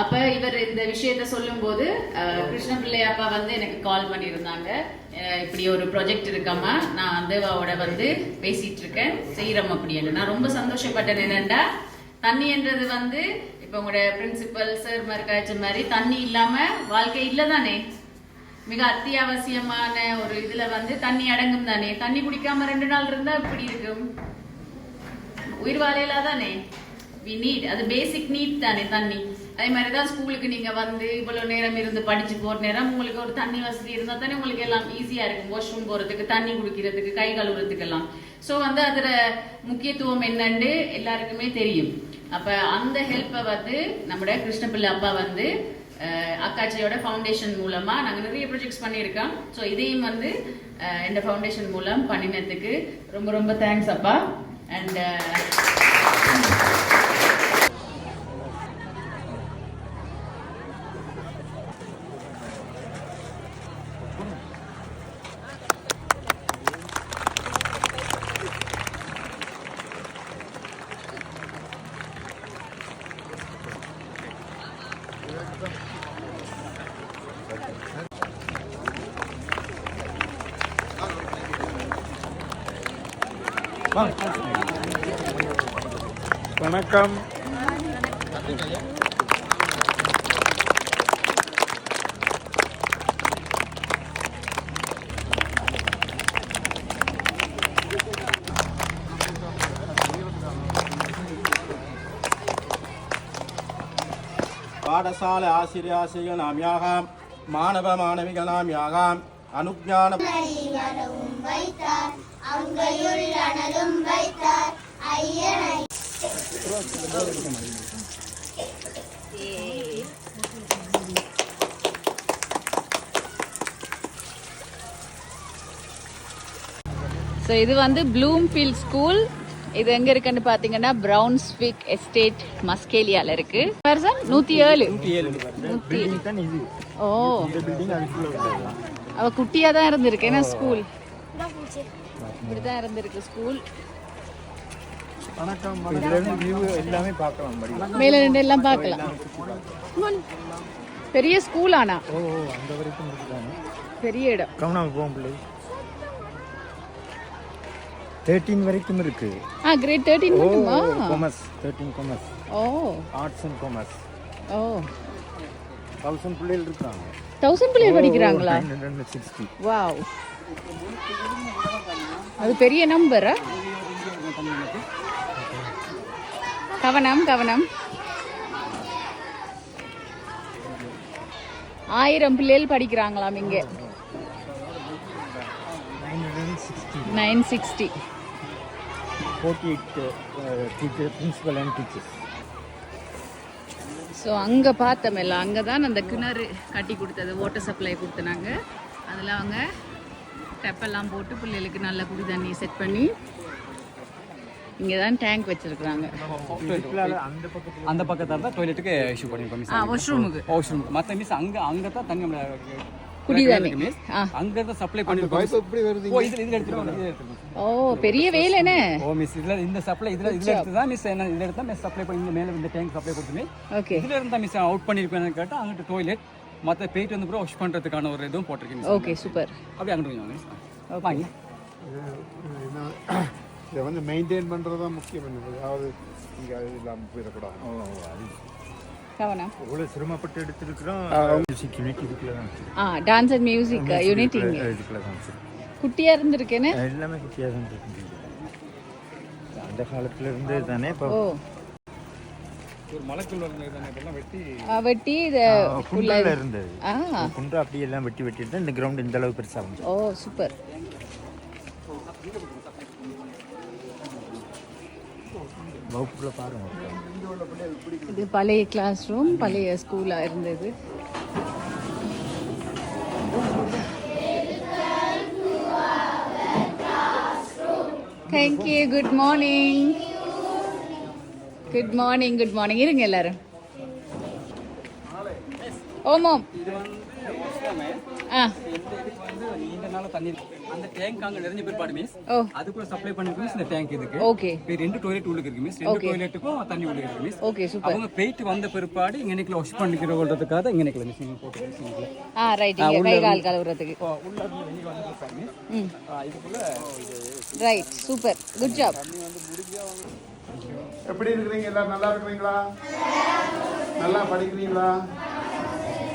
அப்ப இவர் இந்த விஷயத்த சொல்லும்போது போது கிருஷ்ண பிள்ளை அப்பா வந்து எனக்கு கால் பண்ணியிருந்தாங்க. இப்படி ஒரு ப்ராஜெக்ட் இருக்காமா நான் தேவாவோட வந்து பேசிட்டு இருக்கேன் செய்யறோம் அப்படின்னு நான் ரொம்ப சந்தோஷப்பட்டேன். என்னண்டா தண்ணின்றது வந்து இப்ப உங்களோட பிரின்சிபல் சார் மாதிரி மாதிரி தண்ணி இல்லாம வாழ்க்கை இல்லதானே? மிக அத்தியாவசியமான ஒரு இதுல வந்து தண்ணி அடங்கும் தானே? தண்ணி குடிக்காம ரெண்டு நாள் இருந்தா இப்படி இருக்கும்? உயிர் வாழையில தானே? வி நீட் அது பேசிக் நீட் தானே தண்ணி. அதே மாதிரி தான் ஸ்கூலுக்கு நீங்கள் வந்து இவ்வளோ நேரம் இருந்து படிச்சு போகிற நேரம் உங்களுக்கு ஒரு தண்ணி வசதி இருந்தால் தானே உங்களுக்கு எல்லாம் ஈஸியாக இருக்கும். வாஷ்ரூம் போகிறதுக்கு தண்ணி குடிக்கிறதுக்கு கை கழுவுறதுக்கு எல்லாம் வந்து அதில் முக்கியத்துவம் என்னன்னு எல்லாருக்குமே தெரியும். அப்போ அந்த ஹெல்ப்பை வந்து நம்முடைய கிருஷ்ணபிள்ளை அப்பா வந்து அக்காச்சியோட ஃபவுண்டேஷன் மூலமாக நாங்கள் நிறைய ப்ரொஜெக்ட்ஸ் பண்ணியிருக்கோம். ஸோ இதையும் வந்து இந்த ஃபவுண்டேஷன் மூலம் பண்ணினதுக்கு ரொம்ப ரொம்ப தேங்க்ஸ் அப்பா. அண்ட் வணக்கம். பாடசாலை ஆசிரியாசிரியர் நாம் யாகாம். மாணவ மாணவிகள் நாம் யாகாம். அனுஜான வைத்தார் அங்கையுள் அனலும் வைத்தார். ஐயனை ஸோ இது வந்து ப்ளூம்ஃபீல்ட் ஸ்கூல் இது எங்க இருக்குன்னு பாத்தீங்கன்னா பிரவுன்ஸ்விக் எஸ்டேட் மஸ்கேலியால இருக்கு. பர்சன் நூத்தி ஏழு. நூத்தி ஓ. அவ குட்டியா தான் இருந்திருக்கு என்ன ஸ்கூல் இப்படிதான் இருந்திருக்கு ஸ்கூல் வணக்கம் எல்லாமே பார்க்கலாம் மடி. மேல ரெண்டு எல்லாம் பார்க்கலாம். பெரிய ஸ்கூல் ஆனா. பெரிய இடம். கவனம் போகும் பிள்ளை. தேர்ட்டீன் வரைக்கும் இருக்கு. ஆ கிரேட் தேர்ட்டின் மட்டுமா commerce thirteen commerce O. Arts and commerce O. Thousand பிள்ளைகள் இருக்காங்க. தௌசண்ட் பிள்ளைகள் படிக்கிறாங்களா? வாவ் அது பெரிய நம்பரா கவனம் கவனம். ஆயிரம் பிள்ளைகள் படிக்கிறாங்களாம் இங்க. Nine sixty. Forty eight teacher principal and teachers so அங்கே பார்த்தோமில்ல அங்கே தான் அந்த கிணறு கட்டி கொடுத்தது வாட்டர் சப்ளை கொடுத்தனாங்க. அதில் அவங்க டெப்பெல்லாம் போட்டு பிள்ளைகளுக்கு நல்ல குடி தண்ணி செட் பண்ணி இங்கே தான் டேங்க் வச்சிருக்கிறாங்க. அந்த பக்கத்தில் தான் டாய்லெட்டுக்கு இஷ்யூ பண்ணிருக்கோம் மிஸ் ஆ வாஷ்ரூமுக்கு வாஷ்ரூம் மத்த மிஸ் அங்க அங்க தான் தண்ணி நம்மள குடி தண்ணி. மிஸ் ஆ. அங்க தான் சப்ளை பண்ணிருக்கோம். எப்படி வருது? ஓ இதுல இதுல எடுத்துருக்கோம் ஓ பெரிய வேலைண்ணே ஓ மிஸ் இதுல இந்த சப்ளை இதுல இதுல எடுத்து தான் மிஸ் என்ன இதுல எடுத்து மிஸ் சப்ளை பண்ணி இந்த மேல இந்த டேங்க் சப்ளை கொடுத்துமே ஓகே இதுல இருந்தா மிஸ் அவுட் பண்ணிருப்பேன்னு கேட்டா அங்கிட்டு டாய்லெட் மத்த போயிட்டு வந்து கூட வாஷ் பண்றதுக்கான ஒரு இதுவும் போட்டிருக்கேன் miss. ஓகே சூப்பர் அப்படியே அங்கிட்டு வாங்க. இதை வந்து மெயின்டைன் பண்ணுறது தான் முக்கியம் அதாவது இங்கே அது இல்லாமல் போயிடக்கூடாது. இவ்வளோ சிரமப்பட்டு எடுத்திருக்கிறோம். மியூசிக் யூனிட் இதுக்குள்ள தான் ஆ டான்ஸ் அண்ட் மியூசிக் யூனிட் இதுக்குள்ள தான். குட்டியாக இருந்திருக்கேன்னு எல்லாமே குட்டியாக தான் இருக்கு அந்த காலத்துல இருந்து தானே இப்போ ஓ ஒரு மலைக்குள்ள இருந்தது இதெல்லாம் வெட்டி ஆ, வெட்டி இதை குன்றில் இருந்தது. ஆ. குன்று அப்படியே எல்லாம் வெட்டி வெட்டிட்டு இந்த கிரவுண்ட் இந்த அளவு பெருசாக வந்து ஓ சூப்பர். பாருங்க. இது பழைய கிளாஸ் ரூம் பழைய ஸ்கூலாக இருந்தது. Thank you good morning good morning good morning இருங்க எல்லாரும். ஓமோம் இல்லாம ஆ. இந்த இதுக்கு வந்து நீண்ட நாள் தண்ணி அந்த டேங்க் அங்க நிறைஞ்ச பிற்பாடு மிஸ் ஓ. அதுக்குள்ள சப்ளை பண்ணிருக்கு மிஸ் இந்த டேங்க் இதுக்கு ஓகே இப்ப ரெண்டு டாய்லெட் உள்ள. இருக்கு மிஸ் ரெண்டு டாய்லெட்டுக்கும் தண்ணி உள்ள இருக்கு மிஸ் ஓகே சூப்பர் அவங்க போயிட்டு வந்த பிற்பாடு இங்க நிக்கல வாஷ் பண்ணிக்கிறதுக்காக இங்க நிக்கல மிஸ் நீங்க போட்டு மிஸ் நிக்கல ஆ ரைட் இங்க கை கால் கழுவுறதுக்கு இப்போ உள்ள இருந்து வெளியே வந்து பிற்பாடு மிஸ் ம் இதுக்குள்ள ரைட் சூப்பர் குட் ஜாப் எப்படி இருக்கிறீங்க? எல்லாரும் நல்லா இருக்கிறீங்களா? நல்லா படிக்கிறீங்களா?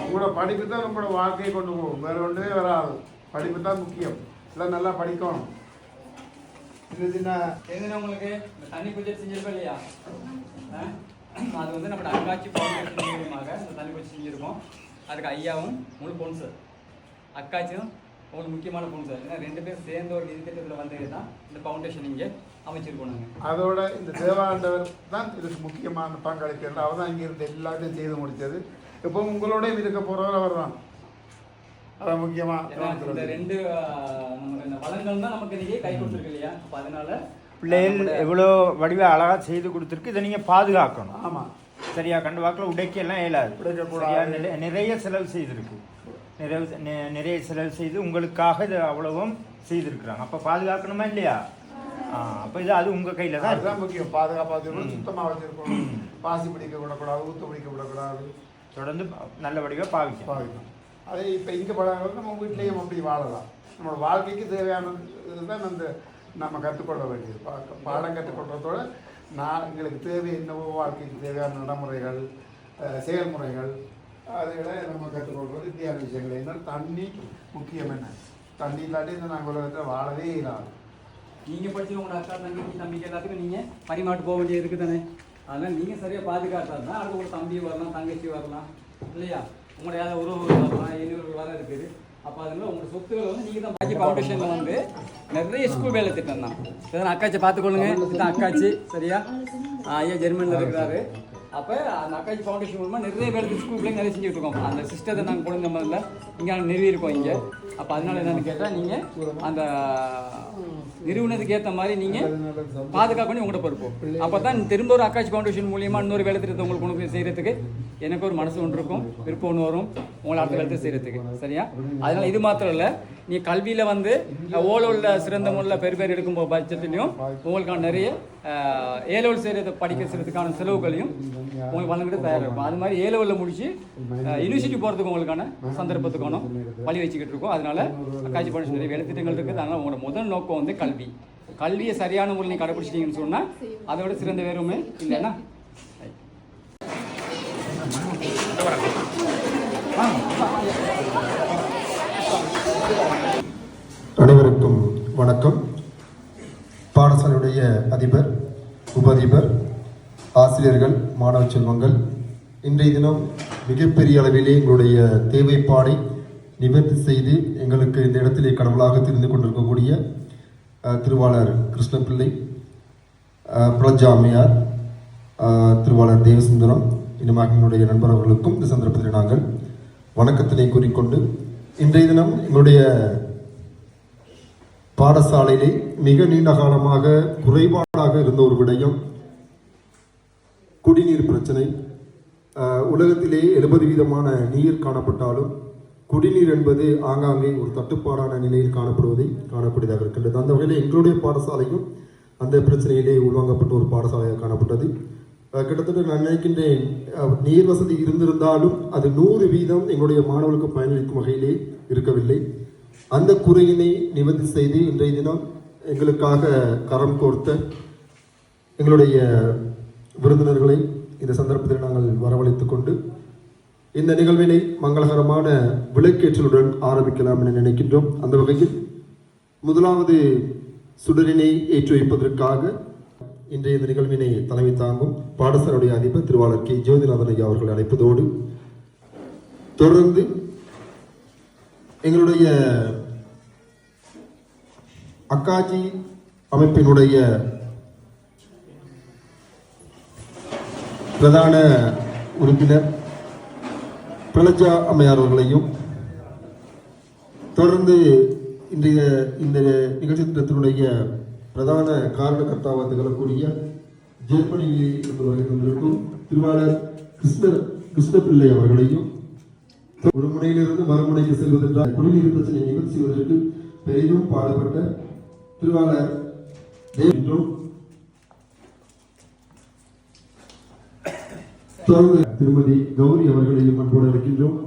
உங்களோட படிப்பு தான் உங்களோட வாழ்க்கையை கொண்டு போகும். வேற ஒன்றுமே வராது. படிப்பு தான் முக்கியம். எல்லாம் நல்லா படிக்கணும். சின்ன சின்ன உங்களுக்கு இந்த தண்ணி பூஜை செஞ்சிருப்போம் இல்லையா? அது வந்து நம்ம அங்காட்சி ஃபவுண்டேஷன் மூலியமாக இந்த தண்ணி பூஜை செஞ்சுருக்கோம் அதுக்கு ஐயாவும் முழு பொண்ணு சார். அக்காச்சியும் உங்களுக்கு முக்கியமான பொண்ணு சார் ஏன்னா ரெண்டு பேரும் சேர்ந்த ஒரு நிதி திட்டத்தில் வந்தது தான் இந்த ஃபவுண்டேஷன் இங்கே அமைச்சிருக்கோம் நாங்கள் அதோட இந்த தேவாண்டவர் தான் இதுக்கு முக்கியமான பங்களிக்கிறது. அவர் தான் இங்கிருந்து எல்லாத்தையும் செய்து முடித்தது. இப்போ உங்களோடய இருக்க போகிறவர் அவர் தான். அதான் ஏன்னா இந்த முக்கியமாக ரெண்டு நமக்கு இந்த வளங்கள் தான் நமக்கு இன்னைக்கு கை கொடுத்துருக்கு இல்லையா? அப்போ அதனால பிள்ளைகள் எவ்வளோ வடிவ அழகா செய்து கொடுத்துருக்கு இதை நீங்க பாதுகாக்கணும். ஆமாம் சரியா கண்டு வாக்கில் உடைக்கலாம் இயலாது. நிறைய செலவு செய்திருக்கு. நிறைய நி- நிறைய செலவு செய்து உங்களுக்காக இது அவ்வளவும் செய்திருக்கிறாங்க. அப்போ பாதுகாக்கணுமா இல்லையா? அப்போ இது அது உங்க கையில தான் அதுதான் முக்கியம். பாதுகாப்பாக சுத்தமாக வச்சுருக்கணும் பாசி பிடிக்க விடக்கூடாது ஊற்ற பிடிக்க விடக்கூடாது. தொடர்ந்து நல்ல வடிவா பாவிக்கணும். பாவிக்கணும். அதே இப்போ இங்கே பழகிறது நம்ம வீட்லேயும் அப்படி வாழலாம். நம்மளோட வாழ்க்கைக்கு தேவையான இதுதான் அந்த நம்ம கற்றுக்கொள்ள வேண்டியது. பா- பாடம் கற்றுக்கொள்றதோட நான் எங்களுக்கு தேவை என்னவோ வாழ்க்கைக்கு தேவையான நடைமுறைகள் செயல்முறைகள் அதுகளை நம்ம கற்றுக்கொள்வது வித்தியான விஷயங்கள். ஏன்னா தண்ணி முக்கியம் என்ன? தண்ணி இல்லாட்டி இந்த நாங்கள் உலகத்தில் வாழவே இல்லாது நீங்கள் படிச்சு உங்களோட அக்கா தங்கி தம்பிக்கு எல்லாத்துக்கும் நீங்கள் பரிமாட்டு போக வேண்டியது இருக்குது தானே? அதனால் நீங்கள் சரியாக பாதுகாத்தா தான் அடுத்து உங்கள் தம்பி வரலாம் தங்கச்சி வரலாம். இல்லையா? உங்களோட யாராவது உறவு வரலாம் எண்ணூறு வர இருக்குது. அப்போ அதனால உங்கள் சொத்துக்களை வந்து நீங்கள் தான் பாக்கி ஃபவுண்டேஷன்ல வந்து நிறைய ஸ்கூல் வேலை திட்டம் தான். அக்காச்சி பார்த்துக்கொள்ளுங்க. இதுதான் அக்காச்சி சரியா? ஐயா ஜெர்மனியில் இருக்கிறாரு. அப்போ அந்த அக்காஜி ஃபவுண்டேஷன் மூலமாக நிறைய பேருக்கு ஸ்கூல் பிள்ளைங்க நிறைய செஞ்சுட்டு இருக்கோம் அந்த சிஸ்டத்தை நாங்கள் கொண்டு வந்த மாதிரில இங்கே நிறுவி இங்கே. அப்போ அதனால என்னென்னு கேட்டால் நீங்கள் அந்த நிறுவனத்துக்கு ஏற்ற மாதிரி நீங்கள் பாதுகாப்பு பண்ணி உங்கள்கிட்ட பொறுப்பு. அப்போ தான் திரும்ப ஒரு அக்காட்சி ஃபவுண்டேஷன் மூலியமாக இன்னொரு வேலை திட்டத்தை உங்களுக்கு கொண்டு போய் செய்கிறதுக்கு எனக்கு ஒரு மனசு ஒன்று இருக்கும் விருப்பம் ஒன்று வரும் உங்களை அடுத்த வேலை செய்கிறதுக்கு சரியா? அதனால் இது மாத்திரம் இல்லை நீ கல்வியில் வந்து ஓலோவில் சிறந்த முறையில் பெரு பேர் எடுக்கும் பட்சத்துலையும் உங்களுக்கான நிறைய ஏலோல் செய்கிறது செய்கிறதுக்கான செலவுகளையும் உங்களுக்கு வழங்கிட்டு தயாராக இருக்கும். அது மாதிரி ஏலோவில் முடித்து யூனிவர்சிட்டி போகிறதுக்கு உங்களுக்கான சந்தர்ப்பத்துக்கான வழி வச்சுக்கிட்டு இருக்கோம். அதனால் அக்காட்சி பண்ணி நிறைய வேலை திட்டங்கள் இருக்குது. அதனால் உங்களோட முதல் நோக்கம் வந்து கல்வி. கல்வியை சரியான முறையில் நீங்கள் கடைபிடிச்சிட்டீங்கன்னு சொன்னால் அதை விட சிறந்த வேறுமே இல்லைன்னா? அனைவருக்கும் வணக்கம். பாடசாலையுடைய அதிபர் உபதிபர் ஆசிரியர்கள் மாணவ செல்வங்கள் இன்றைய தினம் மிகப்பெரிய அளவிலே எங்களுடைய தேவைப்பாடை நிவர்த்தி செய்து எங்களுக்கு இந்த இடத்திலே கடவுளாக தெரிந்து கொண்டிருக்கக்கூடிய திருவாளர் கிருஷ்ணபிள்ளை அஹ், திருவாளர் தேவசுந்தரம் இனமாக எங்களுடைய நண்பர் அவர்களுக்கும் இந்த சந்தர்ப்பத்தில் நாங்கள் வணக்கத்தினை கூறிக்கொண்டு இன்றைய தினம் எங்களுடைய பாடசாலையிலே மிக நீண்ட காலமாக குறைபாடாக இருந்த ஒரு விடயம் குடிநீர் பிரச்சனை. உலகத்திலே எழுபது வீதமான நீர் காணப்பட்டாலும் குடிநீர் என்பது ஆங்காங்கே ஒரு தட்டுப்பாடான நிலையில் காணப்படுவதை காணக்கூடியதாக இருக்கின்றது. அந்த வகையில் எங்களுடைய பாடசாலையும் அந்த பிரச்சனையிலே உள்வாங்கப்பட்ட ஒரு பாடசாலையாக காணப்பட்டது. கிட்டத்தட்ட நான் நினைக்கின்றேன் நீர் வசதி இருந்திருந்தாலும் அது நூறு வீதம் எங்களுடைய மாணவர்களுக்கு பயனளிக்கும் வகையிலே இருக்கவில்லை. அந்த குறையினை நிவர்த்தி செய்து இன்றைய தினம் எங்களுக்காக கரம் கோர்த்த எங்களுடைய விருந்தினர்களை இந்த சந்தர்ப்பத்தில் நாங்கள் வரவழைத்து கொண்டு இந்த நிகழ்வினை மங்களகரமான விளக்கேற்றலுடன் ஆரம்பிக்கலாம் என நினைக்கின்றோம். அந்த வகையில் முதலாவது சுடரினை ஏற்றி வைப்பதற்காக இன்றைய இந்த நிகழ்வினை தலைமை தாங்கும் பாடசாலையுடைய அதிபர் திருவாளர் கே. ஜோதிநாதன் ஐயா அவர்கள் அழைப்பதோடு தொடர்ந்து எங்களுடைய அக்காஜி அமைப்பினுடைய பிரதான உறுப்பினர் பிரலஜா அம்மையார் அவர்களையும் தொடர்ந்து இன்றைய இந்த நிகழ்ச்சி திட்டத்தினுடைய பிரதான காரணகர்த்தாவாக திகழக்கூடிய ஜெர்மனியில் இருந்து வருகின்றிருக்கும் திருவாளர் கிருஷ்ண கிருஷ்ணபிள்ளை அவர்களையும் ஒரு முனையிலிருந்து மறுமுனைக்கு செல்வதென்றால் குடிநீர் பிரச்சனை நிவர்த்தி செய்வதற்கு பெரிதும் பாடுபட்ட திருவாளர் என்றும் திருமதி கௌரி அவர்களையும் அன்போடு இருக்கின்றோம்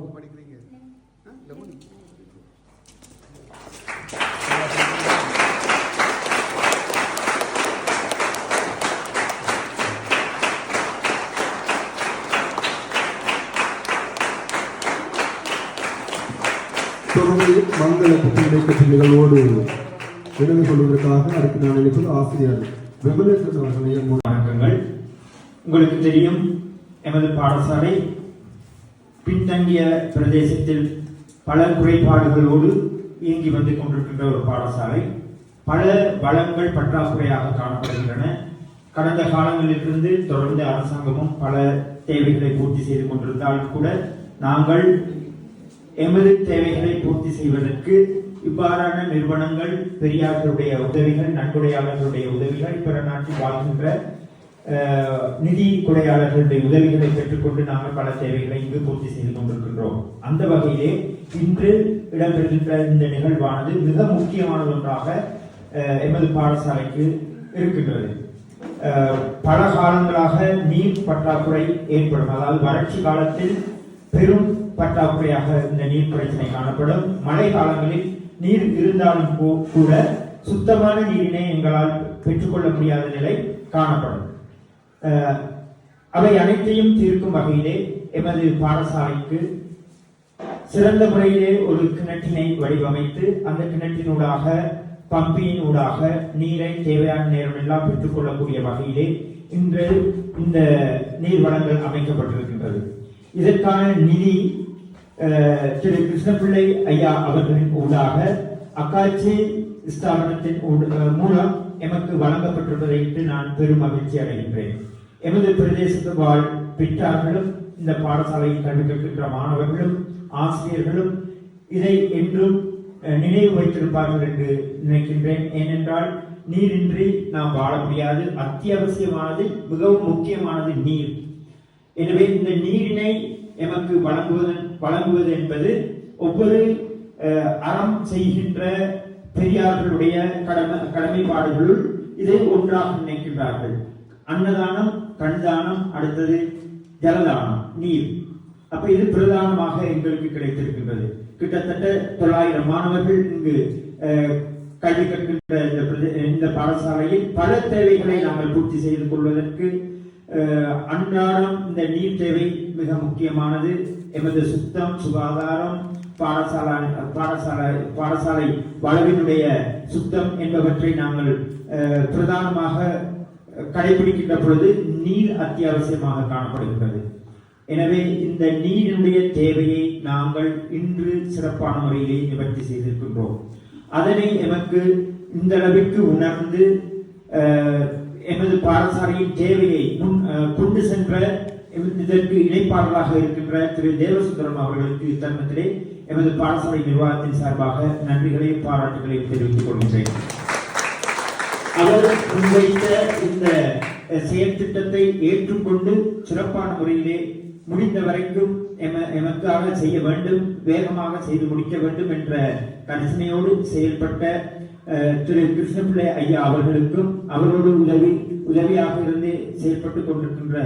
தொடர்ந்து மங்கள புத்தகங்களை பற்றி நிகழ்வோடு கொள்வதற்காக அடுத்து நான் நினைப்பது ஆசிரியர் விமலேசன் அவர்களை வணக்கங்கள். உங்களுக்கு தெரியும் எமது பாடசாலை பின்தங்கிய பிரதேசத்தில் பல குறைபாடுகளோடு இயங்கி வந்து கொண்டிருக்கின்ற ஒரு பாடசாலை. பல வளங்கள் பற்றாக்குறையாக காணப்படுகின்றன. கடந்த காலங்களிலிருந்து தொடர்ந்து அரசாங்கமும் பல தேவைகளை பூர்த்தி செய்து கொண்டிருந்தாலும் கூட நாங்கள் எமது தேவைகளை பூர்த்தி செய்வதற்கு இவ்வாறான நிறுவனங்கள் பெரியார்களுடைய உதவிகள் நன்கொடையாளர்களுடைய உதவிகள் பிற நாட்டில் வாழ்கின்ற நிதி கொடையாளர்களுடைய உதவிகளை பெற்றுக்கொண்டு நாங்கள் பல தேவைகளை இங்கு பூர்த்தி செய்து கொண்டிருக்கின்றோம். அந்த வகையிலே இன்று இடம்பெறுகின்ற இந்த நிகழ்வானது மிக முக்கியமான ஒன்றாக எமது பாடசாலைக்கு இருக்கின்றது. பல காலங்களாக நீர் பற்றாக்குறை ஏற்படும். அதாவது வறட்சி காலத்தில் பெரும் பற்றாக்குறையாக இந்த நீர் பிரச்சனை காணப்படும். மழை காலங்களில் நீர் இருந்தாலும் கூட சுத்தமான நீரினை எங்களால் பெற்றுக்கொள்ள முடியாத நிலை காணப்படும். அவை அனைத்தையும் தீர்க்கும் வகையிலே எமது பாடசாலைக்கு சிறந்த முறையிலே ஒரு கிணற்றினை வடிவமைத்து அந்த கிணற்றினூடாக பம்பியின் ஊடாக நீரை தேவையான நேரம் எல்லாம் பெற்றுக்கொள்ளக்கூடிய வகையிலே இன்று இந்த நீர் வளங்கள் அமைக்கப்பட்டிருக்கின்றது. இதற்கான நிதி திரு கிருஷ்ணபிள்ளை ஐயா அவர்களின் ஊடாக அக்காட்சி ஸ்தாபனத்தின் மூலம் எமக்கு வழங்கப்பட்டுள்ளதை நான் பெரும் மகிழ்ச்சி அடைகின்றேன் எமது பிரதேசத்து வாழ் பெற்றார்களும் இந்த பாடசாலையில் கண்டுகின்ற மாணவர்களும் ஆசிரியர்களும் இதை என்றும் அஹ், நினைவு வைத்திருப்பார்கள் என்று நினைக்கின்றேன் ஏனென்றால் நீரின்றி நாம் வாழ முடியாது அத்தியாவசியமானது மிகவும் முக்கியமானது நீர் எனவே இந்த நீரினை எமக்கு வழங்குவதன் வழங்குவது என்பது ஒவ்வொரு அறம் செய்கின்ற பெரியார்களுடைய கடமை கடமைப்பாடுகளுள் இதை ஒன்றாக நினைக்கின்றார்கள் அன்னதானம் கண்தானம் அடுத்தது ஜலதானம் நீர். அப்ப இது பிரதானமாக எங்களுக்கு கிடைத்திருக்கின்றது. கிட்டத்தட்ட தொள்ளாயிரம் மாணவர்கள் இங்கு கல்வி கற்கின்ற இந்த பிரதே- இந்த பாடசாலையில் பல தேவைகளை நாங்கள் பூர்த்தி செய்து கொள்வதற்கு அன்றாடம் இந்த நீர் தேவை மிக முக்கியமானது. எமது சுத்தம் சுகாதாரம் பாடசாலை பாடசாலை பாடசாலை வளவினுடைய சுத்தம் என்பவற்றை நாங்கள் பிரதானமாக கடைபிடிக்கின்ற பொழுது நீர் அத்தியாவசியமாக காணப்படுகின்றது. எனவே இந்த நீரினுடைய தேவையை நாங்கள் இன்று சிறப்பான முறையிலே நிவர்த்தி செய்திருக்கின்றோம். அதனை எமக்கு இந்த அளவிற்கு உணர்ந்து எமது பாடசாலையின் தேவையை முன் கொண்டு சென்ற இதற்கு இணைப்பாளராக இருக்கின்ற திரு தேவசுந்தரம் அவர்களுக்கு இத்தருணத்திலே எமது பாடசாலை நிர்வாகத்தின் சார்பாக நன்றிகளையும் பாராட்டுகளையும் தெரிவித்துக் கொள்கின்றேன். அவர் முன்வைத்த இந்த அஹ், ஏற்றுக்கொண்டு சிறப்பான முறையிலே முடிந்த வரைக்கும் எம- எமக்காக செய்ய வேண்டும் வேகமாக செய்து முடிக்க வேண்டும் என்ற கரிசனையோடு செயல்பட்ட அஹ், திரு கிருஷ்ணபிள்ளை ஐயா அவர்களுக்கும் அவரோடு உதவி உதவியாக இருந்து செயல்பட்டுக் கொண்டிருக்கின்ற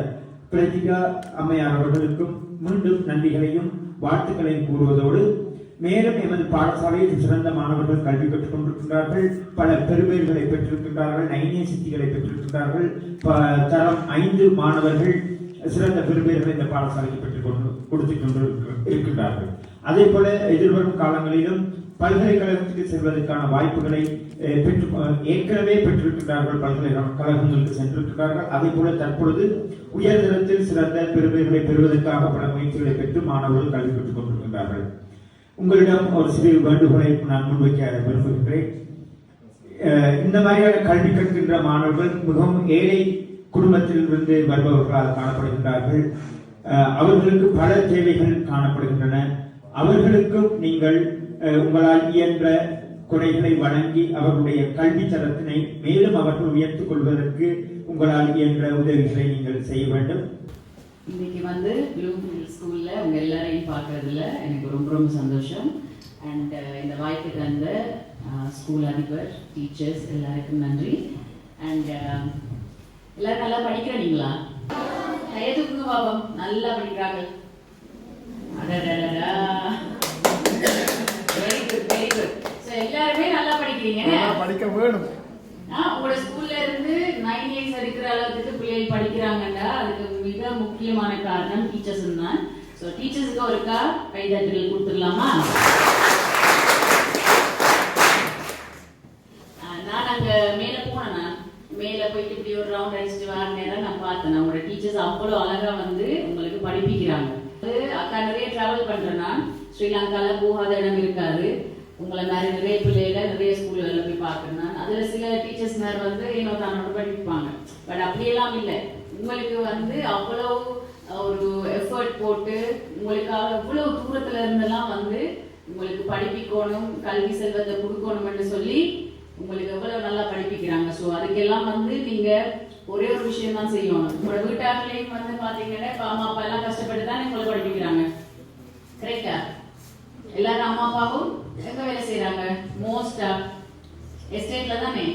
பிரதிகா அம்மையார் அவர்களுக்கும் மீண்டும் நன்றிகளையும் வாழ்த்துக்களையும் கூறுவதோடு மேலும் எமது பாடசாலையில் சிறந்த மாணவர்கள் கல்வி பெற்றுக் கொண்டிருக்கின்றார்கள். பல பெருமைகளை பெற்றிருக்கின்றார்கள். நைனே சித்திகளை பெற்றிருக்கின்றார்கள். தரம் ஐந்து மாணவர்கள் சிறந்த பெருமைகளை இந்த பாடசாலையில் பெற்றுக் கொண்டு கொடுத்து கொண்டு இருக்கின்றார்கள் அதே போல எதிர்வரும் காலங்களிலும் பல்கலைக்கழகத்துக்கு செல்வதற்கான வாய்ப்புகளை பெற்று ஏற்கனவே பெற்றிருக்கிறார்கள் பல்கலைக்கழகங்களுக்கு சென்றிருக்கிறார்கள். அதே போல தற்பொழுது உயர்தரத்தில் சிறந்த பெருமைகளை பெறுவதற்காக பல முயற்சிகளை பெற்று மாணவர்கள் கல்வி பெற்றுக் கொண்டிருக்கின்றார்கள். உங்களிடம் ஒரு சிறிய வேண்டுகோளை நான் முன்வைக்க விரும்புகின்றேன். இந்த மாதிரியான கல்வி கற்கின்ற மாணவர்கள் மிகவும் ஏழை குடும்பத்திலிருந்து வருபவர்களாக காணப்படுகின்றார்கள். அவர்களுக்கு பல தேவைகள் காணப்படுகின்றன. அவர்களுக்கும் நீங்கள் உங்களால் இயன்ற குறைகளை வழங்கி அவர்களுடைய கல்வி தரத்தினை மேலும் அவர்கள் உயர்த்துக் கொள்வதற்கு உங்களால் இயன்ற உதவிகளை நீங்கள் செய்ய வேண்டும். இன்னைக்கு வந்து ப்ளூ ஸ்கூல்ல உங்க எல்லாரையும் பார்க்கறதுல எனக்கு ரொம்ப ரொம்ப சந்தோஷம். அண்ட் இந்த வாய்ப்பு தந்த ஸ்கூல் அதிபர் டீச்சர்ஸ் எல்லாருக்கும் நன்றி. அண்ட் எல்லாரும் நல்லா படிக்கிறீங்களா? கையை பாபம்? நல்லா படிக்கிறாங்க. அடடடடா very good very good so எல்லாருமே நல்லா படிக்கிறீங்க படிக்க வேணும். உங்களோட ஸ்கூல்ல இருந்து நைன் இயர்ஸ் இருக்கிற அளவுக்கு பிள்ளைகள் படிக்கிறாங்கன்னா அதுக்கு மிக முக்கியமான காரணம் டீச்சர்ஸ் தான். ஸோ டீச்சர்ஸுக்கு ஒருக்கா கைதட்டல் கொடுத்துடலாமா? நான் அங்க மேல நான் மேல போயிட்டு இப்படி ஒரு ரவுண்ட் அடிச்சுட்டு வர நேரம் நான் பார்த்தேன். உங்களோட டீச்சர்ஸ் அவ்வளோ அழகா வந்து உங்களுக்கு படிப்பிக்கிறாங்க. அக்கா நிறைய டிராவல் பண்றேன். நான் ஸ்ரீலங்கால போகாத இடம் இருக்காது. உங்களை மாதிரி நிறைய பிள்ளைகளை நிறைய ஸ்கூல்களில் போய் பார்க்கணும் அதில் அதுல சில டீச்சர்ஸ் மேல வந்து ஏனோ தானோட படிப்பாங்க. பட் அப்படியெல்லாம் இல்லை. உங்களுக்கு வந்து அவ்வளோ ஒரு எஃபர்ட் போட்டு உங்களுக்காக இவ்வளவு தூரத்துல இருந்தெல்லாம் வந்து உங்களுக்கு படிப்பிக்கணும் கல்வி செல்வத்தை கொடுக்கணும்னு சொல்லி உங்களுக்கு எவ்வளவு நல்லா படிப்பிக்கிறாங்க. ஸோ அதுக்கெல்லாம் வந்து நீங்க ஒரே ஒரு விஷயம் தான் செய்யணும். உங்களோட வீட்டார்களையும் வந்து பாத்தீங்கன்னா இப்ப அம்மா அப்பா எல்லாம் கஷ்டப்பட்டு தான் உங்களை படிப்பிக்கிறாங்க. கரெக்டா எல்லாரும் அம்மா அப்பாவும் எங்க வேலை செய்யறாங்க மோஸ்டா எஸ்டேட்ல தானே?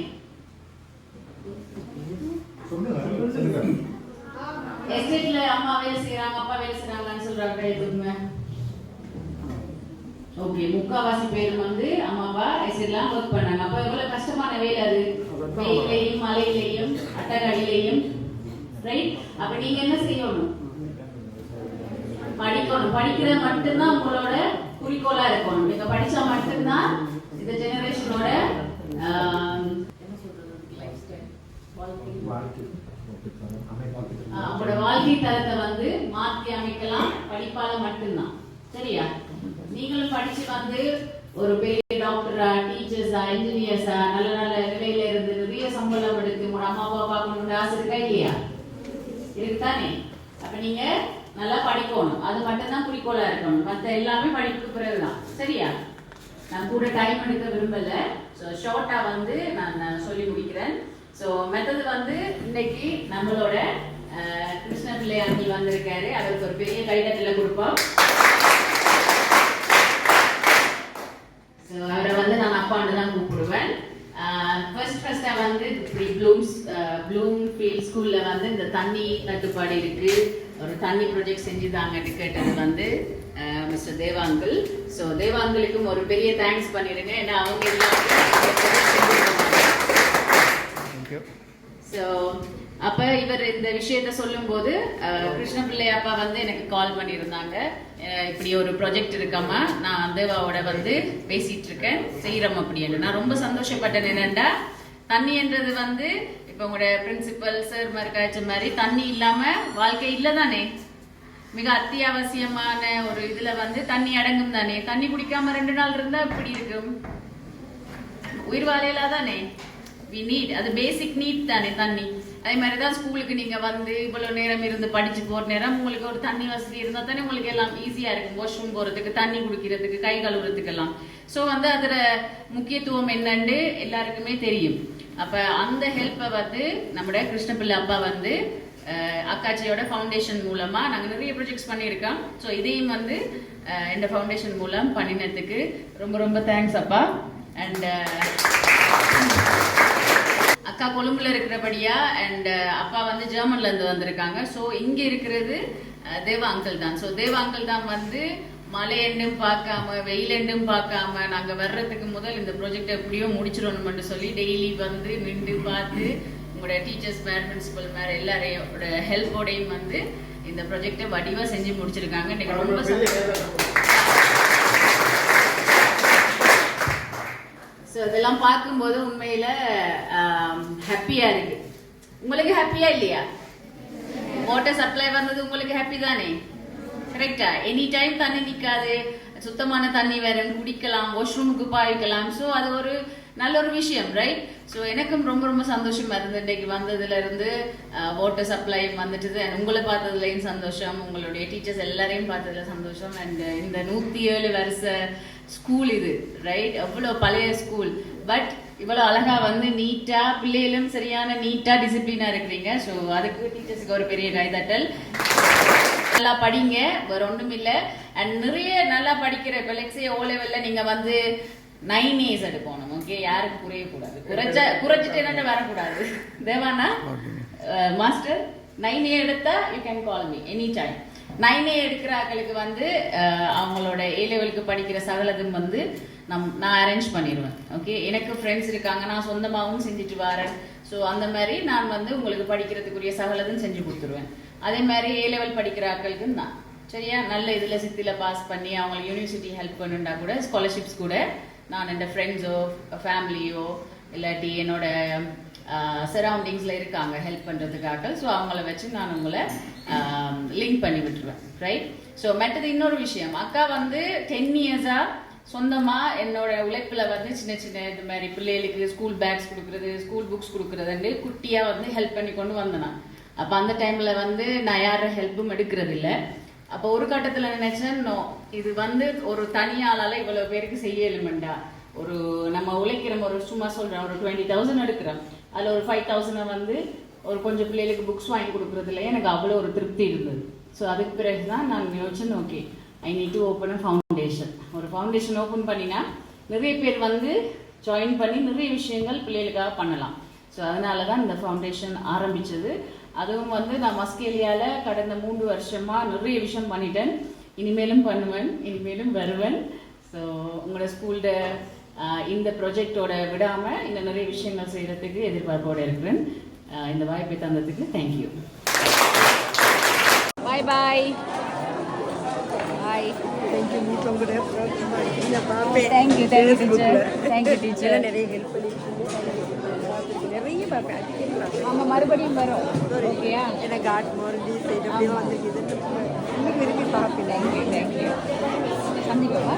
எஸ்டேட்ல அம்மா வேலை செய்யறாங்க அப்பா வேலை செய்யறாங்கன்னு சொல்றாங்க எதுவுமே ஓகே முக்காவாசி பேர் வந்து அம்மா அப்பா எஸ்டேட்லாம் ஒர்க் பண்ணாங்க. அப்ப எவ்வளவு கஷ்டமான வேலை அது? வெயிலையும் மலையிலையும் அட்டகாடியிலையும். ரைட் அப்ப நீங்க என்ன செய்யணும்? படிக்கணும். படிக்கிறது மட்டும்தான் உங்களோட குறிக்கோளா இருக்கணும். நீங்க படிச்சா மட்டும்தான் இந்த ஜெனரேஷனோட அவங்களோட வாழ்க்கை தரத்தை வந்து மாற்றி அமைக்கலாம். படிப்பால மட்டும்தான். சரியா? நீங்களும் படிச்சு வந்து ஒரு பெரிய டாக்டரா டீச்சர்ஸா இன்ஜினியர்ஸா நல்ல நல்ல நிலையில இருந்து நிறைய சம்பளம் எடுத்து உங்களோட அம்மா அப்பா பார்க்கணும்னு ஆசை இருக்கா இல்லையா? இருக்குதானே? அப்ப நீங்க நல்லா படிக்கணும். அது மட்டும்தான் குறிக்கோளா இருக்கணும். மற்ற எல்லாமே படிப்புக்கு பிறகுதான். சரியா? நான் கூட டைம் எடுக்க விரும்பல. ஸோ ஷார்ட்டா வந்து நான் நான் சொல்லி முடிக்கிறேன். ஸோ மெத்தது வந்து இன்னைக்கு நம்மளோட கிருஷ்ண பிள்ளையாண்டி வந்திருக்காரு. அவருக்கு ஒரு பெரிய கைதட்டில் கொடுப்போம். ஸோ அவரை வந்து நான் அப்பான்னு தான் கூப்பிடுவேன். ஃபர்ஸ்ட் ஃபர்ஸ்ட்டாக வந்து இப்படி ப்ளூம்ஸ் ப்ளூம் ஃபீல்ட் ஸ்கூலில் வந்து இந்த தண்ணி தட்டுப்பாடு இருக்குது ஒரு தண்ணி ப்ராஜெக்ட் செஞ்சு தாங்கன்னு கேட்டது வந்து மிஸ்டர் தேவாங்கிள் ஸோ தேவாங்கிளுக்கும் ஒரு பெரிய தேங்க்ஸ் பண்ணிடுங்க. ஏன்னா அவங்க ஸோ அப்ப இவர் இந்த விஷயத்த சொல்லும்போது கிருஷ்ண பிள்ளை அப்பா வந்து எனக்கு கால் பண்ணியிருந்தாங்க. இப்படி ஒரு ப்ராஜெக்ட் இருக்காமா நான் தேவாவோட வந்து பேசிட்டு இருக்கேன். செய்யறோம் அப்படின்னு நான் ரொம்ப சந்தோஷப்பட்டேன். என்னண்டா தண்ணின்றது வந்து இப்ப உங்களோட பிரின்சிபல் சார் மாதிரி மாதிரி தண்ணி இல்லாம வாழ்க்கை இல்லை தானே மிக அத்தியாவசியமான ஒரு இதுல வந்து தண்ணி அடங்கும் தானே? தண்ணி குடிக்காம ரெண்டு நாள் இருந்தா இப்படி இருக்கும்? உயிர் வாழையில தானே வி நீட் அது பேசிக் நீட் தானே தண்ணி. அதே மாதிரி தான் ஸ்கூலுக்கு நீங்க வந்து இவ்வளவு நேரம் இருந்து படிச்சு போற நேரம் உங்களுக்கு ஒரு தண்ணி வசதி இருந்தா தானே உங்களுக்கு எல்லாம் ஈஸியா இருக்கும். வாஷ்ரூம் போறதுக்கு தண்ணி குடிக்கிறதுக்கு கை கழுவுறதுக்கு எல்லாம் ஸோ வந்து அதுல முக்கியத்துவம் என்னன்னு எல்லாருக்குமே தெரியும். அப்ப அந்த ஹெல்ப்பை வந்து நம்முடைய கிருஷ்ணபிள்ளை அப்பா வந்து அக்காச்சியோட ஃபவுண்டேஷன் மூலமா நாங்க நிறைய ப்ரொஜெக்ட்ஸ் பண்ணியிருக்கோம். ஸோ இதையும் வந்து இந்த ஃபவுண்டேஷன் மூலம் பண்ணினதுக்கு ரொம்ப ரொம்ப தேங்க்ஸ் அப்பா. அண்ட் அக்கா கொழும்புல இருக்கிறபடியா அண்ட் அப்பா வந்து ஜெர்மன்ல இருந்து வந்திருக்காங்க. ஸோ இங்க இருக்கிறது தேவா அங்கிள் தான். ஸோ தேவா அங்கிள் தான் வந்து மழை எண்டும் பார்க்காம வெயில் எண்டும் பார்க்காம நாங்க வர்றதுக்கு முதல் இந்த ப்ராஜெக்ட் எப்படியோ முடிச்சிடணும்னு சொல்லி டெய்லி வந்து நின்று பார்த்து உங்களோட டீச்சர்ஸ் மேர் பிரின்சிபல் மேர் எல்லாரையோட ஹெல்ப்போடையும் வந்து இந்த ப்ராஜெக்டை வடிவா செஞ்சு முடிச்சிருக்காங்க. இன்னைக்கு ரொம்ப ஸோ இதெல்லாம் பார்க்கும்போது உண்மையில ஹாப்பியா இருக்கு. உங்களுக்கு ஹாப்பியா இல்லையா? வாட்டர் சப்ளை வந்தது உங்களுக்கு ஹாப்பி தானே? கரெக்டா எனி டைம் தண்ணி நிக்காது. சுத்தமான தண்ணி வேற குடிக்கலாம். வாஷ்ரூமுக்கு பாய்க்கலாம். ஸோ அது ஒரு நல்ல ஒரு விஷயம் ரைட் ஸோ எனக்கும் ரொம்ப ரொம்ப சந்தோஷமா இருந்தது. இன்றைக்கு வந்ததுல இருந்து வாட்டர் சப்ளை வந்துட்டு உங்களை பார்த்ததுலையும் சந்தோஷம். உங்களுடைய டீச்சர்ஸ் எல்லாரையும் பார்த்ததுல சந்தோஷம். அண்ட் இந்த நூத்தி ஏழு வருஷ ஸ்கூல் இது ரைட் எவ்வளோ பழைய ஸ்கூல் பட் இவ்வளோ அழகா வந்து நீட்டா பிள்ளைகளும் சரியான நீட்டா டிசிப்ளினா இருக்கிறீங்க. ஸோ அதுக்கு டீச்சர்ஸுக்கு ஒரு பெரிய கைதட்டல் நல்லா படிங்க. வேற ஒண்ணும் இல்ல அண்ட் நிறைய நல்லா படிக்கிற இப்போ லெக்ஸே ஓ லெவல்ல நீங்க வந்து நைன் ஏஸ் எடுக்கணும். ஓகே யாருக்கும் குறையக்கூடாது குறைச்ச குறைச்சிட்டு என்ன வரக்கூடாது? தேவானா? மாஸ்டர் நைன் ஏ எடுத்தா you can call me any time nine A எடுக்கிற ஆட்களுக்கு வந்து அவங்களோட ஏ லெவலுக்கு படிக்கிற சகலதும் வந்து நம் நான் அரேஞ்ச் பண்ணிடுவேன். ஓகே எனக்கு ஃப்ரெண்ட்ஸ் இருக்காங்க. நான் சொந்தமாகவும் செஞ்சுட்டு வரேன். ஸோ அந்த மாதிரி நான் வந்து உங்களுக்கு படிக்கிறதுக்குரிய சகலதும் செஞ்சு கொடுத்துருவேன். அதே மாதிரி ஏ லெவல் படிக்கிற ஆட்களுக்கு நான் சரியா? நல்ல இதில் சித்தியில் பாஸ் பண்ணி அவங்களுக்கு யூனிவர்சிட்டி ஹெல்ப் பண்ணுண்டா கூட ஸ்காலர்ஷிப்ஸ் கூட நான் என் ஃப்ரெண்ட்ஸோ ஃபேமிலியோ இல்லாட்டி என்னோட சரௌண்டிங்ஸில் இருக்காங்க ஹெல்ப் பண்ணுறதுக்காக ஸோ அவங்கள வச்சு நான் உங்களை லிங்க் பண்ணி விட்டுருவேன். ரைட் ஸோ மற்றது இன்னொரு விஷயம். அக்கா வந்து டென் இயர்ஸாக சொந்தமாக என்னோட உழைப்பில் வந்து சின்ன சின்ன இது மாதிரி பிள்ளைகளுக்கு ஸ்கூல் பேக்ஸ் கொடுக்குறது ஸ்கூல் புக்ஸ் கொடுக்குறதுன்னு குட்டியாக வந்து ஹெல்ப் பண்ணி கொண்டு வந்தேன் நான். அப்போ அந்த டைமில் வந்து நான் யார ஹெல்ப்பும் எடுக்கிறது இல்ல அப்போ ஒரு கட்டத்தில் நினைச்சேன் நோ இது வந்து ஒரு தனியாளால இவ்வளவு பேருக்கு செய்ய செய்யலுமெண்டா ஒரு நம்ம உழைக்கிறோம் ஒரு சும்மா சொல்றோம் ஒரு டுவெண்ட்டி தௌசண்ட் எடுக்கிறோம் அதில் ஒரு ஃபைவ் தௌசண்டை வந்து ஒரு கொஞ்சம் பிள்ளைகளுக்கு புக்ஸ் வாங்கி கொடுக்குறதுல எனக்கு அவ்வளோ ஒரு திருப்தி இருந்தது. ஸோ அதுக்கு பிறகு தான் நான் யோசிச்சேன் okay I need to open a foundation ஒரு ஃபவுண்டேஷன் ஓப்பன் பண்ணினா நிறைய பேர் வந்து ஜாயின் பண்ணி நிறைய விஷயங்கள் பிள்ளைகளுக்காக பண்ணலாம். ஸோ அதனால தான் இந்த ஃபவுண்டேஷன் ஆரம்பிச்சது. அதுவும் வந்து நான் மஸ்கேலியால கடந்த மூன்று வருஷமா நிறைய விஷயம் பண்ணிட்டேன். இனிமேலும் பண்ணுவேன் இனிமேலும் வருவேன். ஸோ உங்களோட ஸ்கூலோட இந்த ப்ரொஜெக்டோட விடாம இன்னும் நிறைய விஷயங்கள் செய்யறதுக்கு எதிர்பார்ப்போட இருக்கிறேன். இந்த வாய்ப்பை தந்ததுக்கு thank you bye bye bye thank you நீ உங்களோட thank you thank you teacher thank you teacher நிறைய ஹெல்ப் பண்ணிருக்கீங்க நிறைய பார்ப்பேன் ஆமாம் மறுபடியும் வரும். ஓகேயா எனக்கு ஆர்ட் மோரண்டி சைடு அப்படியே வந்துருக்குது. விரும்பி பார்ப்பேன் தேங்க்யூ தேங்க்யூ சந்திக்கவா?